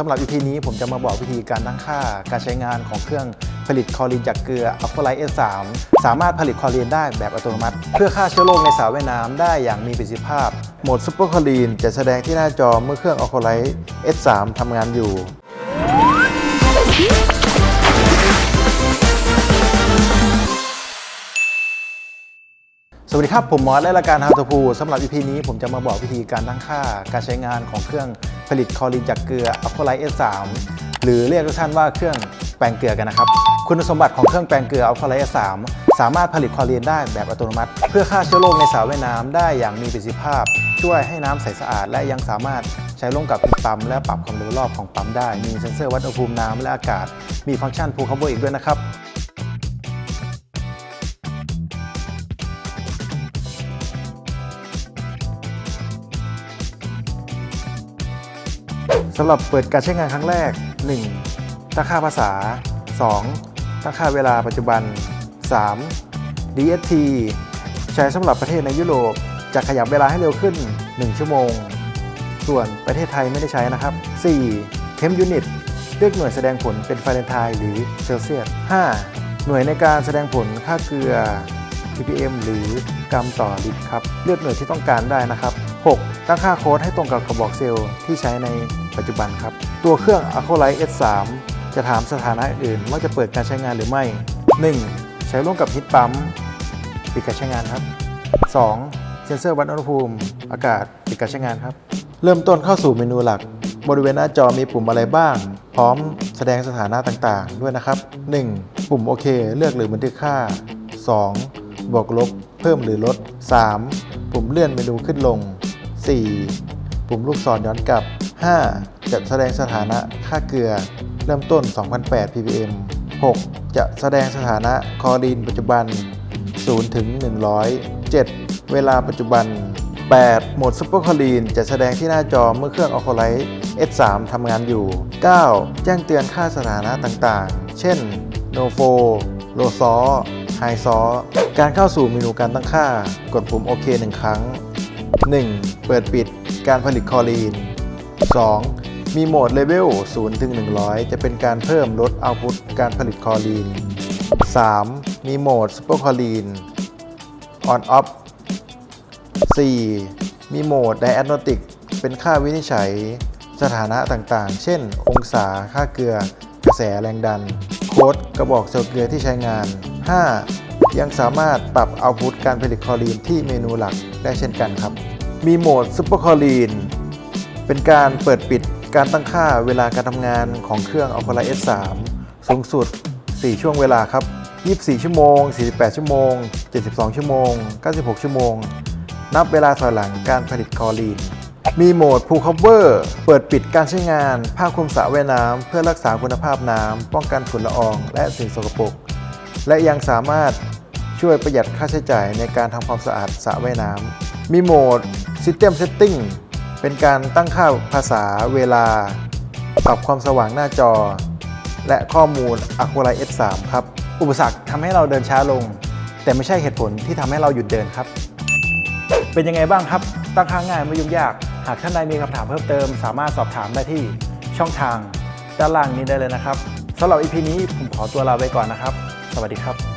สำหรับ EP นี้ผมจะมาบอกวิธีการตั้งค่าการใช้งานของเครื่องผลิตคลอรีนจากเกลือ a q u a l i t e S3 สามารถผลิตคลอรีนได้แบบอัตโนมัติ เพื่อฆ่าเชื้อโรคในสระว่ายน้ำได้อย่างมีประสิทธิภาพ โหมดซูเปอร์คลอรีนจะแสดงที่หน้าจอเมื่อเครื่อง a q u a l i t e S3 ทำงานอยู่ สวัสดีครับ ผมมอสและรายการ How to Pool สำหรับ EP นี้ผมจะมาบอกวิธีการตั้งค่าการใช้งานของเครื่อง ผลิตคลอรีนจากเกลือ a q u a l i t e S3 หรือเรียกสั้นว่าเครื่องแปลงเกลือกันนะครับ คุณสมบัติของเครื่องแปลงเกลือ a q u a l i t e S3 สามารถผลิตคลอรีนได้แบบอัตโนมัติ เพื่อฆ่าเชื้อโรคในสระว่ายน้ำได้อย่างมีประสิทธิภาพ ช่วยให้น้ำใสสะอาด และยังสามารถใช้ร่วมกับปั๊มและปรับความเร็วรอบของปั๊มได้ มีเซ็นเซอร์วัดอุณหภูมิน้ำและอากาศ มีฟังก์ชัน Pool Cover อีกด้วยนะครับ สำหรับเปิดการใช้งานครั้งแรก 1. ตั้งค่าภาษา 2. ตั้งค่าเวลาปัจจุบัน 3. DST ใช้สำหรับประเทศในยุโรปจะขยับเวลาให้เร็วขึ้น 1 ชั่วโมง ส่วนประเทศไทยไม่ได้ใช้นะครับ 4. Temp Unit เลือกหน่วยแสดงผลเป็นฟาเรนไฮต์หรือเซลเซียส 5. หน่วยในการแสดงผลค่าเกลือ ppm หรือกรัมต่อลิตรครับ เลือกหน่วยที่ต้องการได้นะครับ 6. ตั้งค่าโค้ดให้ตรงกับกระบอกเซลล์ที่ใช้ใน ปัจจุบันครับ ตัวเครื่อง a c o l i t e S3 จะถามสถานะอื่นว่าจะเปิดการใช้งานหรือไม่ 1. ใช้ร่วมกับฮิตปั๊มปิดการใช้งานครับ 2. เซ็นเซอร์วัดอุณหภูมิ อากาศปิดการใช้งานครับ เริ่มต้นเข้าสู่เมนูหลัก บริเวณหน้าจอมีปุ่มอะไรบ้าง พร้อมแสดงสถานะต่างๆ ด้วยนะครับ 1. ปุ่มโอเค เลือกหรือบันทึกค่า 2. บวกลบ เพิ่มหรือลด 3. ปุ่มเลื่อนเมนูขึ้นลง 4. ปุ่มลูกศรย้อนกลับ 5. จะแสดงสถานะค่าเกลือ เริ่มต้น 2008 ppm 6. จะแสดงสถานะคอรีนปัจจุบัน 0 ถึง 100 7. เวลาปัจจุบัน 8. โหมดซุปเปอร์คอรีนจะแสดงที่หน้าจอเมื่อเครื่องอ q u a l i t e S3 ทำงานอยู่ 9. แจ้งเตือนค่าสถานะต่างๆ เช่น No f o Low s a w High s a w การเข้าสู่เมนูการตั้งค่า กดปุ่มโอเคหนึ่งครั้ง 1. เปิดปิดการผลิตคอรีน 2. มีโหมดเลเวล0ถึง100 จะเป็นการเพิ่มลดเอาพุตการผลิตคอรีน 3. มีโหมดซุปเปอร์คอรีน on off 4. มีโหมด diagnostic เป็นค่าวินิจฉัยสถานะต่างๆ เช่น องศาค่าเกลือกระแสแรงดัน โค้ดกระบอกเซลเกลือที่ใช้งาน 5. ยังสามารถปรับเอาพุตการผลิตคลอรีนที่เมนูหลักได้เช่นกันครับ มีโหมดซุปเปอร์คลอรีน เป็นการเปิดปิดการตั้งค่าเวลาการทำงานของเครื่อง a q u a l i t e S3 สูงสุด 4 ช่วงเวลาครับ 24 ชั่วโมง 48 ชั่วโมง 72 ชั่วโมง 96 ชั่วโมง นับเวลาถอยหลังการผลิตคอรีน มีโหมด Pool Cover เปิดปิดการใช้งานผ้าคลุมสระว่ายน้ำเพื่อรักษาคุณภาพน้ำป้องกันฝุ่นละอองและสิ่งสกปรก และยังสามารถช่วยประหยัดค่าใช้จ่ายในการทำความสะอาดสระว่ายน้ำมีโหมด System Setting เป็นการตั้งค่าภาษาเวลา ปรับความสว่างหน้าจอ และข้อมูล a q u a l i t e S3 ครับ อุปสรรคทำให้เราเดินช้าลง แต่ไม่ใช่เหตุผลที่ทำให้เราหยุดเดินครับ เป็นยังไงบ้างครับ ตั้งค่าง่ายไม่ยุ่งยาก หากท่านใดมีคำถามเพิ่มเติม สามารถสอบถามได้ที่ช่องทางด้านล่างนี้ได้เลยนะครับสำหรับ EP นี้ผมขอตัวลาไปก่อนนะครับ สวัสดีครับ